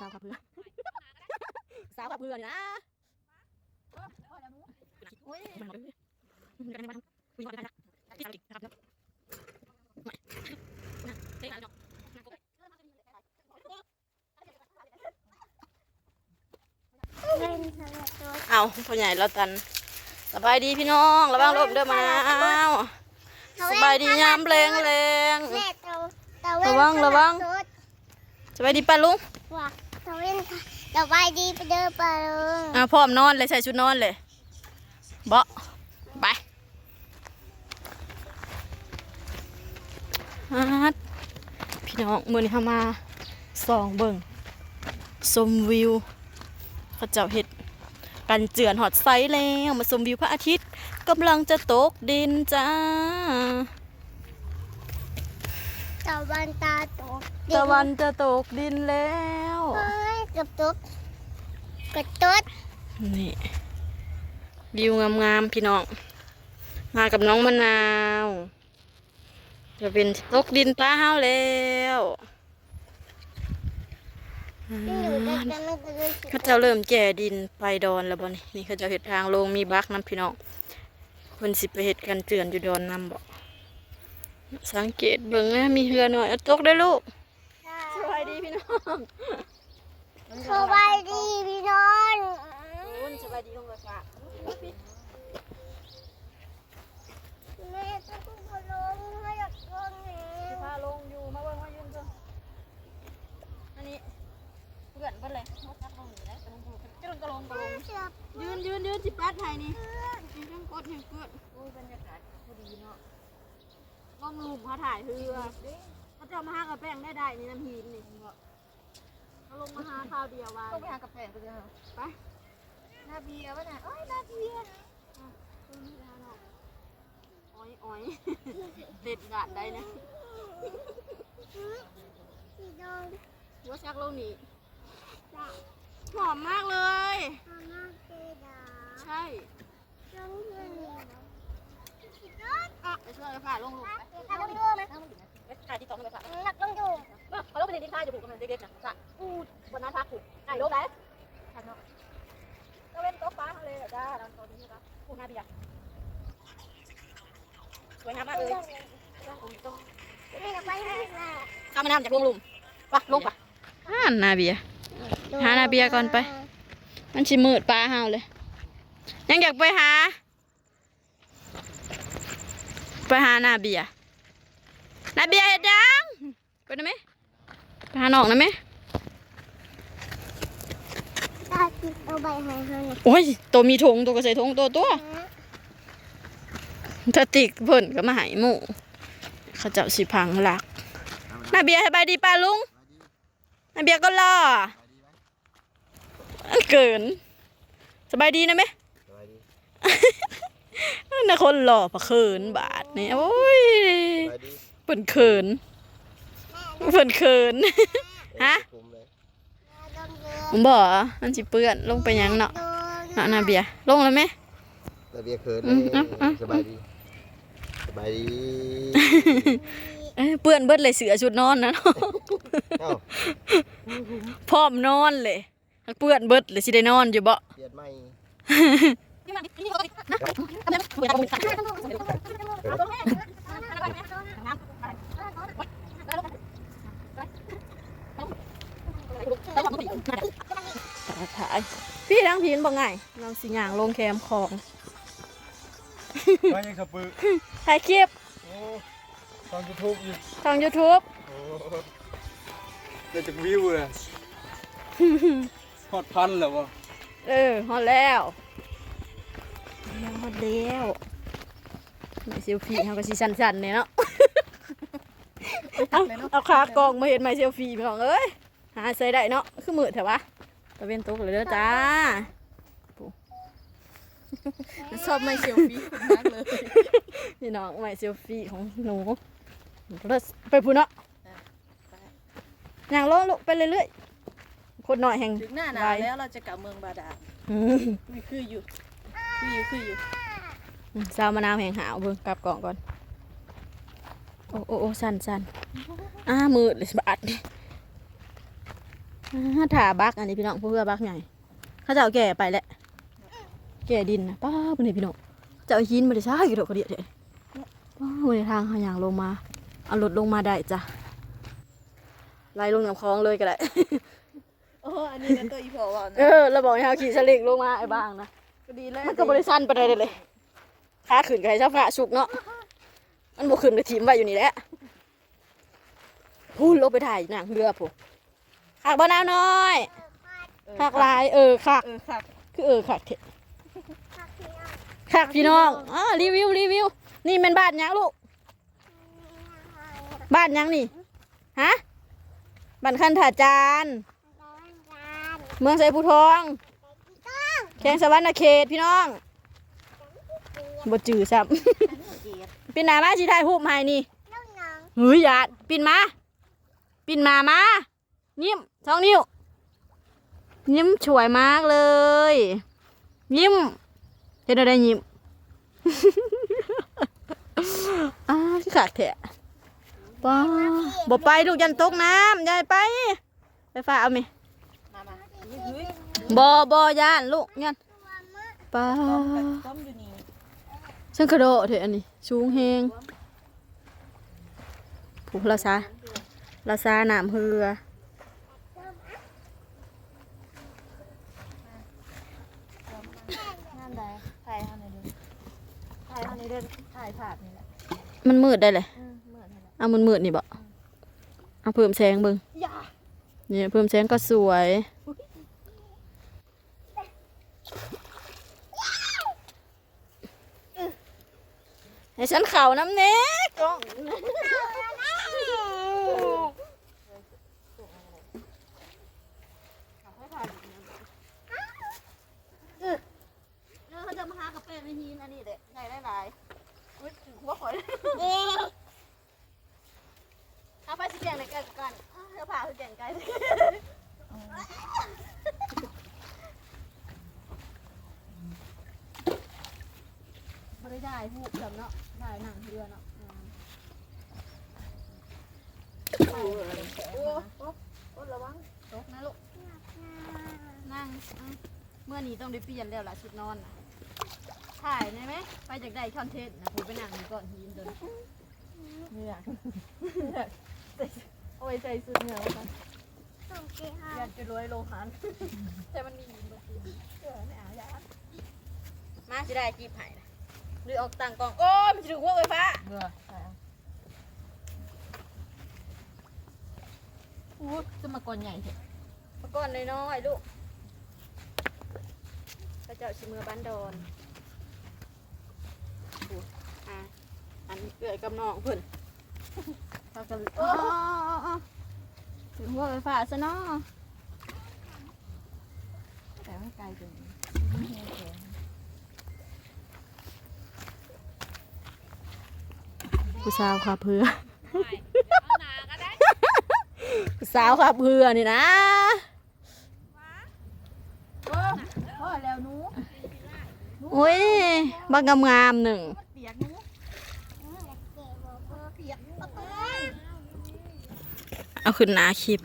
สาวขับเรือสาวขับเรือนี่นะโอ้ยมันเอาเลยมันกันมาทำคุยก่อนกันนะที่สาวอีกนะครับไม่นะเฮ้ยอะไรเนาะเล่นทะเลตัวเอาพ่อใหญ่แล้วตันสบายดีพี่น้องระวังลมเด้อมาเอาสบายดียามแรงแรงแม่ตัวตัวระวังระวังสบายดีป้าลุง ว่าตัวเล่นสบายดีไปเด้อปลาลุงอ่าพร้อมนอนเลยใส่ชุดนอนเลยเบาะไปฮัดพี่น้องมือนี้เขามาสองเบิ่งชมวิวเขาเจ้าเห็ดกันเจือนหอดไซแล้วมาชมวิวพระอาทิตย์กำลังจะตกดินจ้า ตะวันตาตกตะวันจะตกดินแล้วเฮ้ยกับตุ๊กกับตุ๊ดนี่วิวงามๆพี่น้อง มากับน้องมะนาว จะเป็นตกดินปลาเฮาแล้วอ่ที่อยู่ด้วยากันมันก็เลยเขาเจ้าเริ่มแก่ดินไปดอนแล้วบ่นี่นี่เขาเจ้าเห็ดทางลงมีบักน้ำพี่น้องเพิ่นสิไปเห็ดกันเจือนอยู่ดอนน้ำบ่ สังเกตเบิ่งนะมีเรือหน่อยเอาตกได้อลูกสวัสดีพี่น้องสบายดีพี่น้องสบายดีลงเลยค่ะ แม่ต้องมาลงให้อยากลงแห สิพาลงอยู่มาเบิ่งมายืนเบิ่งอันนี้เพื่อนเพิ่นเลยเขาจับลงอยู่แล้วกระลงกระลงกระลงกระลง เจ็บ ยืนยืนยืนสิปัดไทยนี่ยืนเรื่องกดเรื่องเกิดโอ้ยบรรยากาศพอดีเนาะล องลุมเขาถ่ายเฮือเขาจะเอามาหากระแป้งได้ได้นี่น้ำหินนี่เขาลงมาหาข้าวเดียววันต้องไปหากาแฟกูจะหาไปหน้าเบียร์วะน่ะโอ้ยหน้าเบียร์ขึ้นไม่ได้เนาะอ้อยอ้อยเด็ดกาดได้นะพี่น้องหัวชักลงนี่หอมมากเลยมามาเจดาใช่ลงเงินอะ ไปช่วยกันผ่าลงลูกไปถ้าลงดูไหมไปถ่ายที่สองเลยค่ะหนักลงดูเขาลงไปในดินท่าจะผูกกับนเด็กๆนะค่ะอูดบนนั้นทักผูกไก่ลงไหนทักเนาะก็เว้นต๊ะฟ้าเขาเลยเหรอจ้าดันต๊ะนี้ใช่ปะผูกหน้าเบียร์สวยงามมากเลยไม่กับไปให้แม่ข้ามแม่น้ำจากลงหลุมปะลงปะหานาเบียหานาเบียก่อนไป มันชิมืดปลาเฮาเลย ยังอยากไปหา ไปหาหน้าเบียร์หน้าเบียร์เห็ดยังไปได้ไหมไปหาหนองได้ไหมตาติดเอาใบให้เขาเนี่ยโอ้ยตัวมีถงตัวก็ใส่ถงตัวตัวถ้าติกเพิ่นก็มาใหายหมู่เขาเจ้าสิพังหลักหน้าเบียร์สบายดีป้าลุงหน้าเบียร์ก็รอเกินสบายดีนะไหมสวัสดี น่าคนหล่อปะเขินบาทนี่โอ้ยสวัสดีเปิ่นเขินเปิ่นเขินฮะคุมเลยผมบอกมันสิเปื้อนลงไปยังเนาะเนาะนาเบียร์ลงแล้วไหมระเบียร์เขินอืมอะอะสบายดีสบายดีเอ้ยเปื้อนเบิดเลยเสือชุดนอนนะเอ้าพร้อมนอนเลยเปื้อนเบิดเลยสิได้นอนอยู่บ่เปลี่ยนใหม่ ถ่ายพี่ทั้งพีนบ่ไงเราสิย่างลงแคมของมายังสะปือถ่ายคลิปโอ้ตอนยูทูบอยู่ทาง YouTube โอ้เดี๋ยวจะวิวเลยฮอดพันแล้ววะเออฮอดแล้ว ยังฮอดแล้วไม่เซลฟี่เขาก็สิสั่นๆเนี่ยเนาะเอาเอาขากองมาเห็นไมเซลฟี่พี่น้องเอ้ยหาใส่ได้เนาะคือมือเถอะวะตะเวนตกเลยเด้อจ้าชอบไม่เซลฟี่มากเลยพี่น้องไมเซลฟี่ของหนูเลิศไปพูนเนาะอย่างลงลุกไปเรื่อยๆคนหน่อยแห่งถึงหน้าหนาวแล้วเราจะกลับเมืองบาดาลอืมมีคืออยู่ คืออยู่คืออยู่สาวมะนาวแห่งหาวเบิ่งกลับกล่องก่อน โอ้โอ้โอ้สั่นสั่นอ้ามือเลยบาดนี่อ่าถ่าบักอันนี้พี่น้องผู้เพื่อบักใหญ่เขาจะเอาแก่ไปแหละ แก่ดินนะป้าบนนี้พี่น้องจะเอาหินมาได้ใช่กี่ดอกกระเดียดเลยป้าบนในทางหาอย่างลงมาเอารถลงมาได้จ้ะไล่ลงน้ำคลองเลยก็ได้โอ้อันนี้นะตัวอีพอว่าเอนะอเราบอกให้เขาขี่สลิงลงมาไอ้บ้างนะ ก็ดีแล้วมันก็บริสั้นไปได้เลยขาขึ้นกับไอ้เจ้าฟ้าสุกเนาะ มันบกขึ้นกับทีมไว้อยู่นี่แหละพูดลงไปถ่ายหนังเรือผมขากบ้านาวน้อยขากลาย เออขากเออค่ะคือเออขากเถอะผักเที่ยวขากพี่น้องอ๋อรีวิวรีวิว นี่เป็นบ้านหยังลูก บ้านหยังนี่ ฮะ บ้านคันถาจานร้านจาน เมืองไซภูทองต้อง แขงสวรรณเขตพี่น้องบ่จือซ้ำปินหนามาสิถ่ายรูปให้นี่น้องน้องเฮ้ยอย่าปินมา ปินมามา ยิ้มสองนิ้ว ยิ้มสวยมากเลย ยิ้ม เห็นอะไรยิ้มอ้าวที่ขาดแถะป้าบ่ไปลูกยันตกน้ำยายไป ไปฟ้าเอาไหมมามาเฮ้ยบ่บ่ย่านลูกยันตัวมะป้าต้มอยู่นี่ฉันกระโดดเถอะอันนี้สูงแฮงผูกลาซาลาซาหนามเฮืองานใดถ่ายเท่าไหนเด้อถ่ายเท่านี้เด้อถ่ายภาพนี่แหละมันมืดได้เลยอืมเหมือนนั่นแหละเอามันมืดนี่บ่เอาเพิ่มแสงเบิ่งอย่านี่เพิ่มแสงก็สวย ให้ฉันเข่าน้ำเน็กกล้อง เออเขาจะมาหากาแฟในฮีนอันนี้เด็กใหญ่ได้หลายอุ้ยถึงหัวข่อย เอ๊ะ เอาไปสิแกงในไก่กันอ้าวเดี๋ยวพาสิแกงไก่สิ ไม่ได้ได้หูจำเนาะได้หนังเรือเนาะอืมโอ้โอ้โอ้โอ้ระวังตกนะลูกนั่งอะเมื่อนี้ต้องได้เปลี่ยนแล้วล่ะชุดนอนนะถ่ายได้ไหมไปจากได้คอนเทนต์นะผมไปนั่งอยู่ก่อนยินจนเหนื่อยโอ้ยใส่สุดเหนื่อยแล้วกันส่งกี่ห้าอยากจะรวยโลหันแต่มันมียินมากินเออไม่เอาอยากมาสิได้จีบไผ่นะ หรือออกต่างกล้อง โอ้ยมันจะถึงหัวไฟฟ้าเบื่อใช่เอาอู้จะมาก่อนใหญ่เถอะมาก่อนน้อยๆลูกพระเจ้าชิเมือบ้านดอนโอ้อะอันเกิดกับน้องเพิ่นเขาจะอ๋อถึงหัวไฟฟ้าซะเนาะแต่ไม่ไกลจน ผู้สาวขับเพื่อผู้สาวขับเพื่อนี่นะพ่อแล้วหนูโอ้ยบางงามๆหนึ่งเปียกหนูเก็บบอกเออเปียกหนูเอาขึ้นหนาคลิป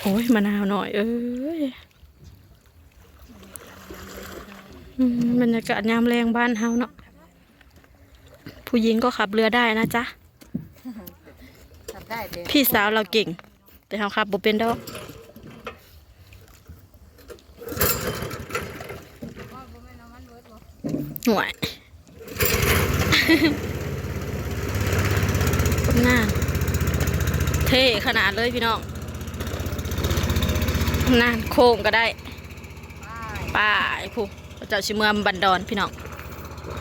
โอ้ยมะนาวหน่อยเอ้ยอืมบรรยากาศยามแรงบ้านเฮาเนาะ ผู้หญิงก็ขับเรือได้นะจ๊ะทำได้เด็กพี่สาวเราเก่ง แต่เฮาขับบ่เป็นดอกห่วยหน้าเท่ขนาดเลยพี่น้องนานโค้งก็ได้ป้ายผู้พระเจ้าชิเมืองบันดอนพี่น้อง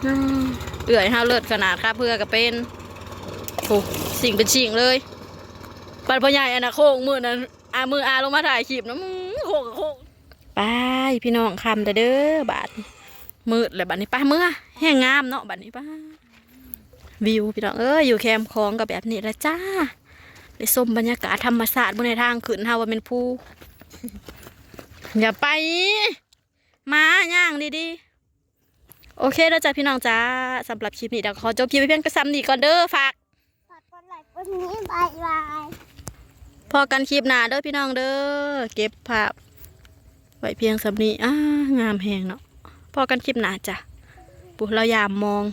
อืม เอื่อยห้าเลิศขนาดค่าเพื่อก็เป็นผู้สิ่งเป็นสิ่งเลยปันพ่อใหญ่อันนะโค้งมือนั้นอามืออาลงมาถ่ายคลิปนะอื้อโค้งกับโค้งไปพี่น้องคำแต่เด้อบาดมืดเลยบัดนี้ป้าเมื่อแห้งงามเนาะบัดนี้ป้าวิวพี่น้องเอ้ยอยู่แคมป์คลองกับแบบนี้ละจ้าได้ชมบรรยากาศธรรมศาสตร์บนในทางขึ้นเฮาว่าเป็นภูอย่าไป มาย่างดีๆ โอเคแล้วจ้ะพี่น้องจ้าสำหรับคลิปนี้เดี๋ยวขอจบคลิปไปเพียงกระซ้ำนีก่อนเด้อฝากฝากกดไลค์กดนี้บายบายพอกันคลิปหน้าเด้อพี่น้องเด้อเก็บภาพไว้เพียงสำนีอ่างามแหงเนาะพอกันคลิปหน้าจ้ะปุ๊เรายามมอง